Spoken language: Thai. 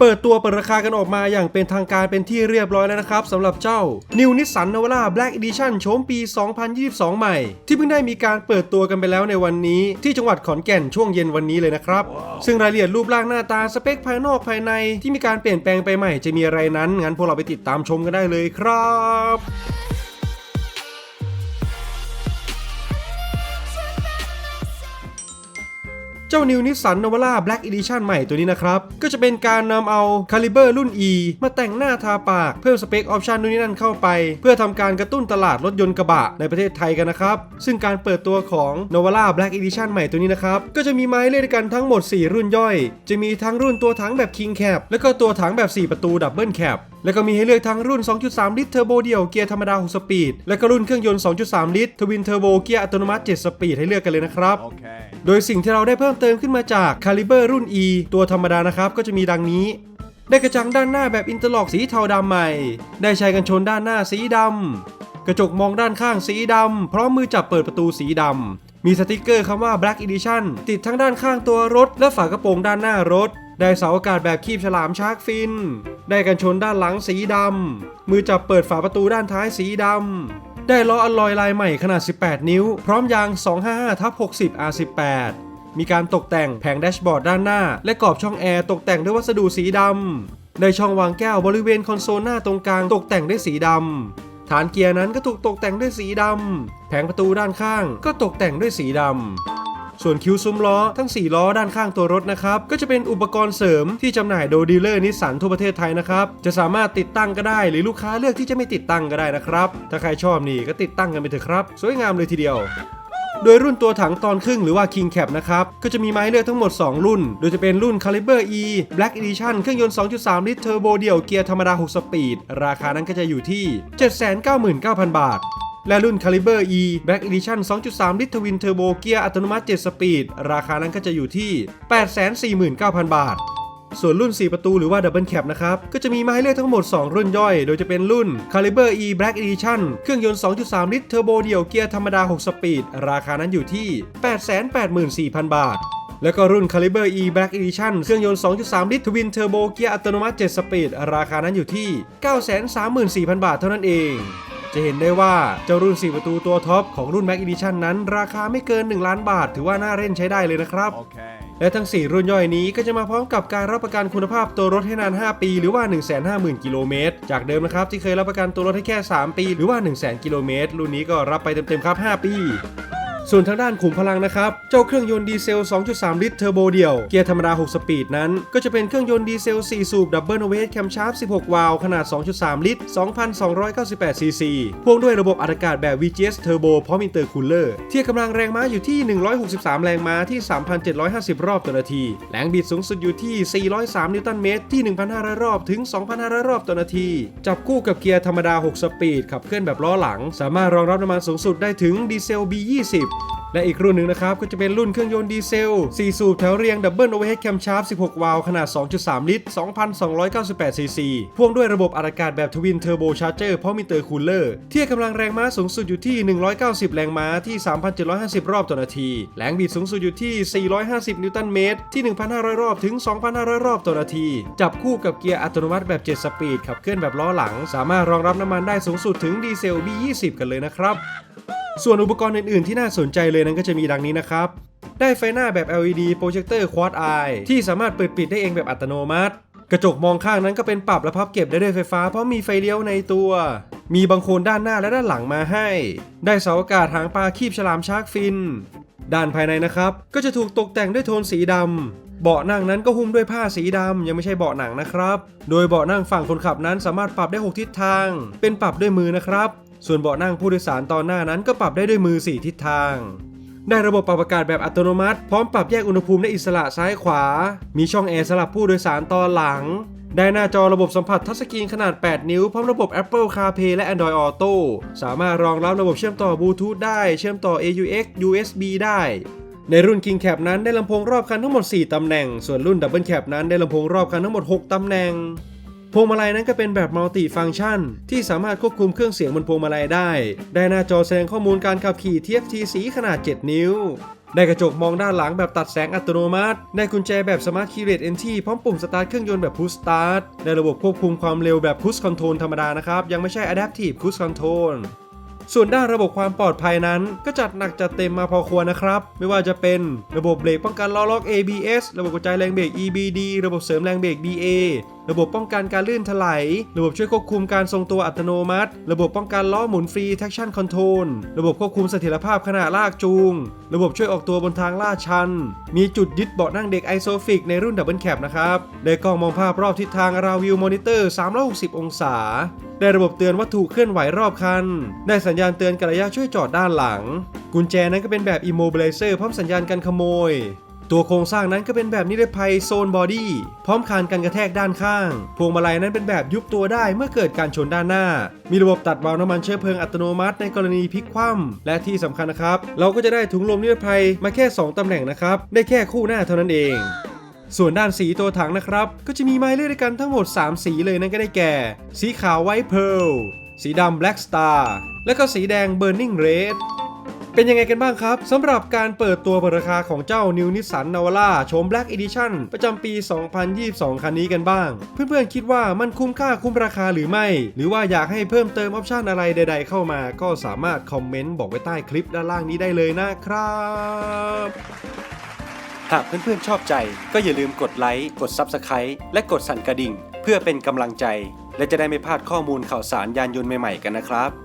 เปิดตัวเปิดราคากันออกมาอย่างเป็นทางการเป็นที่เรียบร้อยแล้วนะครับสำหรับเจ้า New Nissan Navara Black Edition โฉมปี 2022 ใหม่ ที่เพิ่งได้มีการเปิดตัวกันไปแล้วในวันนี้ ที่จังหวัดขอนแก่นช่วงเย็นวันนี้เลยนะครับซึ่งรายละเอียดรูปร่างหน้าตาสเปคภายนอกภายใน ที่มีการเปลี่ยนแปลงไปใหม่จะมีอะไรนั้นงั้นพวกเราไปติดตามชมกันได้เลยครับ เจ้า New Nissan Navara Black Edition ใหม่ตัวนี้นะครับ ก็จะเป็นการนำเอา Caliber รุ่น E มาแต่งหน้าทาปาก เพิ่มสเปคออปชันนู่นนี่นั่นเข้าไป เพื่อทำการกระตุ้นตลาดรถยนต์กระบะในประเทศไทยกันนะครับ ซึ่งการเปิดตัวของ Navara Black Edition ใหม่ตัวนี้นะครับ ก็จะมีไม้เล่นกันทั้งหมด 4 รุ่นย่อย จะมีทั้งรุ่นตัวถังแบบ King Cap แล้วก็ตัวถังแบบ 4 ประตู Double Cap แแล้วก็มีให้เลือกทั้งรุ่น 2.3 ลิตรเทอร์โบเดี่ยวเกียร์ธรรมดา 6 สปีด แล้วก็รุ่นเครื่องยนต์ 2.3 ลิตรทวินเทอร์โบเกียร์อัตโนมัติ 7 สปีดให้เลือกกันเลยนะครับ Okay. โดยสิ่งที่เราได้เพิ่มเติมขึ้นมาจาก Caliber รุ่น E ตัวธรรมดานะครับก็จะมีดังนี้ได้กระจังด้านหน้าแบบอินเตอร์ล็อกสีเทาดำใหม่ ได้ใช้กันชนด้านหน้าสีดำ กระจกมองด้านข้างสีดำ พร้อมมือจับเปิดประตูสีดำ มีสติกเกอร์คำว่า Black Edition ติดทั้งด้านข้างตัวรถ และฝากระโปรงด้านหน้ารถ ได้เสาอากาศแบบคีบฉลามชาร์กฟิน ได้กันชนด้านหลังสีดำ มือจับเปิดฝาประตูด้านท้ายสีดำ ได้ล้ออลลอยลายใหม่ขนาด 18 นิ้ว พร้อมยาง 255ทับ60 R18 มีการตกแต่งแผงแดชบอร์ดด้านหน้า และกรอบช่องแอร์ตกแต่งด้วยวัสดุสีดำได้ช่องวางแก้วบริเวณคอนโซลหน้าตรงกลางตกแต่งด้วยสีดำ ฐานเกียร์นั้นก็ถูกตกแต่งด้วยสีดำ แผงประตูด้านข้างก็ตกแต่งด้วยสีดำ ส่วนคิ้วซุ้มล้อทั้ง 4 ล้อด้านข้างตัวรถนะครับ ก็จะเป็นอุปกรณ์เสริมที่จำหน่ายโดยดีลเลอร์นิสสันทั่วประเทศไทยนะครับ จะสามารถติดตั้งก็ได้ หรือลูกค้าเลือกที่จะไม่ติดตั้งก็ได้นะครับ ถ้าใครชอบนี่ก็ติดตั้งกันไปเถอะครับ สวยงามเลยทีเดียวโดยรุ่นตัวถังตอนครึ่งหรือว่า King Cap นะครับ ก็จะมีไม้เลือกทั้งหมด 2 รุ่น โดยจะเป็นรุ่น Caliber E Black Edition เครื่องยนต์ 2.3 ลิตรเทอร์โบเดี่ยวเกียร์ธรรมดา 6 สปีด ราคานั้นก็จะอยู่ที่ 799,000 บาท และรุ่น Caliber E Black Edition 2.3 ลิตรทวินเทอร์โบเกียร์อัตโนมัติ 7 สปีด ราคานั้นก็จะอยู่ที่ 849,000 บาทส่วนรุ่น 4 ประตูหรือว่า Double Cap นะครับ ก็จะมีมาให้เลือกทั้งหมด 2 รุ่นย่อย โดยจะเป็นรุ่น Caliber E Black Edition เครื่องยนต์ 2.3 ลิตรเทอร์โบเดี่ยวเกียร์ธรรมดา 6 สปีด ราคานั้นอยู่ที่ 884,000 บาท แล้วก็รุ่น Caliber E Black Edition เครื่องยนต์ 2.3 ลิตรทวินเทอร์โบเกียร์อัตโนมัติ 7 สปีด ราคานั้นอยู่ที่ 934,000 บาทเท่านั้นเอง จะเห็นได้ว่าเจ้ารุ่น 4 ประตูตัวท็อปของรุ่น Mac Edition นั้น ราคาไม่เกิน 1 ล้านบาท ถือว่าน่าเล่นใช้ได้เลยนะครับ Okay. และทั้ง 4 รุ่นย่อยนี้ก็จะมาพร้อมกับการรับประกันคุณภาพตัวรถให้นาน 5 ปี หรือว่า 150,000 กิโลเมตร จากเดิมนะครับที่เคยรับประกันตัวรถให้แค่ 3 ปี หรือว่า 100,000 กิโลเมตร รุ่นนี้ก็รับไปเต็มๆครับ 5 ปี ส่วนทางด้านขุมพลังนะครับ เจ้าเครื่องยนต์ดีเซล 2.3 ลิตรเทอร์โบเดี่ยว เกียร์ธรรมดา 6 สปีดนั้น ก็จะเป็นเครื่องยนต์ดีเซล 4 สูบดับเบิลโอเวทแคมชาร์ป16 วาล์วขนาด 2.3 ลิตร 2,298 ซีซี พ่วงด้วยระบบอัดอากาศแบบ VGS Turbo พร้อมอินเตอร์คูลเลอร์เที่กำลังแรงม้าอยู่ที่ 163 แรงม้าที่ 3,750 รอบต่อนาที แรงบิดสูงสุดอยู่ที่ 403 นิวตันเมตรที่ 1,500 รอบถึง 2,500 รอบต่อนาที จับคู่กับเกียร์ธรรมดา 6 สปีดขับเคลื่อนแบบล้อหลัง สามารถรองรับน้ำมันสูงสุดได้ถึงดีเซล B20 และอีกรุ่นหนึ่งนะครับ ก็จะเป็นรุ่นเครื่องยนต์ดีเซล 4 สูบแถวเรียงดับเบิลโอเวอร์เฮดแคมชาร์ป16 วาล์วขนาด 2.3 ลิตร 2,298 ซีซี พ่วงด้วยระบบอัดอากาศแบบทวินเทอร์โบชาร์เจอร์พร้อมมิเตอร์คูลเลอร์เที่ให้กำลังแรงม้าสูงสุดอยู่ที่ 190 แรงม้าที่ 3,750 รอบต่อนาที แรงบิดสูงสุดอยู่ที่ 450 นิวตันเมตร ที่ 1,500 รอบถึง 2,500 รอบต่อนาที จับคู่กับเกียร์อัตโนมัติแบบ 7 สปีดขับเคลื่อนแบบล้อหลัง สามารถรองรับน้ำมันได้สูงสุดถึงดีเซล B20 กันเลยนะครับ ส่วนอุปกรณ์อื่นๆ ที่น่าสนใจเลยนั้นก็จะมีดังนี้นะครับ ได้ไฟหน้าแบบ LED โปรเจคเตอร์ Quad Eye ที่สามารถเปิดปิดได้เองแบบอัตโนมัติ กระจกมองข้างนั้นก็เป็นปรับและพับเก็บได้ด้วยไฟฟ้าเพราะมีไฟเลี้ยวในตัว มีบังโคนด้านหน้าและด้านหลังมาให้ ได้เสาอากาศหางปลาคีบฉลามชาร์กฟิน ด้านภายในนะครับ ก็จะถูกตกแต่งด้วยโทนสีดำเบาะนั่งนั้นก็หุ้มด้วยผ้าสีดำยังไม่ใช่เบาะหนังนะครับ โดยเบาะนั่งฝั่งคนขับนั้นสามารถปรับได้ 6 ทิศทาง เป็นปรับด้วยมือนะครับ ส่วนเบาะนั่งผู้โดยสารตอนหน้านั้นก็ปรับได้ด้วยมือ 4 ทิศทาง ได้ระบบปรับอากาศแบบอัตโนมัติ พร้อมปรับแยกอุณหภูมิได้อิสระซ้ายขวา มีช่องแอร์สำหรับผู้โดยสารตอนหลัง ได้หน้าจอระบบสัมผัสทัชสกรีนขนาด 8 นิ้ว พร้อมระบบ Apple CarPlay และ Android Auto สามารถรองรับระบบเชื่อมต่อบลูทูธได้ เชื่อมต่อ AUX USB ได้ในรุ่น King Cap นั้นได้ลำโพงรอบคันทั้งหมด 4 ตำแหน่ง ส่วนรุ่น Double Cap นั้นได้ลำโพงรอบคันทั้งหมด 6 ตำแหน่ง พวงมาลัยนั้นก็เป็นแบบมัลติฟัง c t ชัน ที่สามารถควบคุมเครื่องเสียงบนพวงมาลัยได้ ได้หน้าจอแสดงข้อมูลการขับขี่ TFT สีขนาด 7 นิ้ว ได้กระจกมองด้านหลังแบบตัดแสงอัตโนมัติ ได้กุญแจแบบ Smart Keyless Entry พร้อมปุ่มสตาร์ทเครื่องยนต์แบบ Push Start ได้ระบบควบคุมความเร็วแบบ Cruise Control ธรรมดานะครับ ยังไม่ใช่ Adaptive Cruise Control ส่วนด้านระบบความปลอดภัยนั้น ก็จัดหนักจัดเต็มมาพอควรนะครับ ไม่ว่าจะเป็นระบบเบรกป้องกันล้อล็อก ABS ระบบกระจายแรงเบรก EBD ระบบเสริมแรงเบรก BA ระบบป้องกันการลื่นถลายระบบช่วยควบคุมการทรงตัวอัตโนมัติ ระบบป้องกันล้อหมุนฟรี traction control ระบบควบคุมเสถียรภาพขณะลากจูง ระบบช่วยออกตัวบนทางลาดชัน มีจุดยึดเบาะนั่งเด็กไอโซฟิกในรุ่นดับเบิลแคปนะครับได้กล้องมองภาพรอบทิศทางราวิวมอนิเตอร์360 องศา ได้ระบบเตือนวัตถุเคลื่อนไหวรอบคัน ได้สัญญาณเตือนกระยะช่วยจอดด้านหลัง กุญแจนั้นก็เป็นแบบ Immobilizer พร้อมสัญญาณกันขโมย ตัวโครงสร้างนั้นก็เป็นแบบนิรภัยโซนบอดี้พร้อมคานกันกระแทกด้านข้าง พวงมาลัยนั้นเป็นแบบยุบตัวได้เมื่อเกิดการชนด้านหน้า มีระบบตัดวาล์วน้ำมันเชื้อเพลิงอัตโนมัติในกรณีพลิกคว่ำและที่สำคัญนะครับ เราก็จะได้ถุงลมนิรภัยมาแค่ 2ตำแหน่งนะครับ ได้แค่คู่หน้าเท่านั้นเองส่วนด้านสีตัวถังนะครับ ก็จะมีไม้เลือกด้วยกันทั้งหมด 3 สีเลยนั่นก็ได้แก่ สีขาวไวท์เพ a ร์ลสีดำแบล็กสตาร์และก็สีแดงเบ r ร์ i ิงเรด เป็นยังไงกันบ้างครับสำหรับการเปิดตัวเปิดราคาของเจ้า New Nissan Navara โฉม Black Edition ประจำปี 2022 คันนี้กันบ้าง เพื่อนๆคิดว่ามันคุ้มค่าคุ้มราคาหรือไม่ หรือว่าอยากให้เพิ่มเติมออปชันอะไรใด ๆ เข้ามา ก็สามารถคอมเมนต์บอกไว้ใต้คลิปด้านล่างนี้ได้เลยนะครับหากเพื่อนๆชอบใจก็อย่าลืมกดไลค์กด Subscribe และกดสั่นกระดิ่ง เพื่อเป็นกำลังใจ และจะได้ไม่พลาดข้อมูลข่าวสารยานยนต์ใหม่ๆกันนะครับ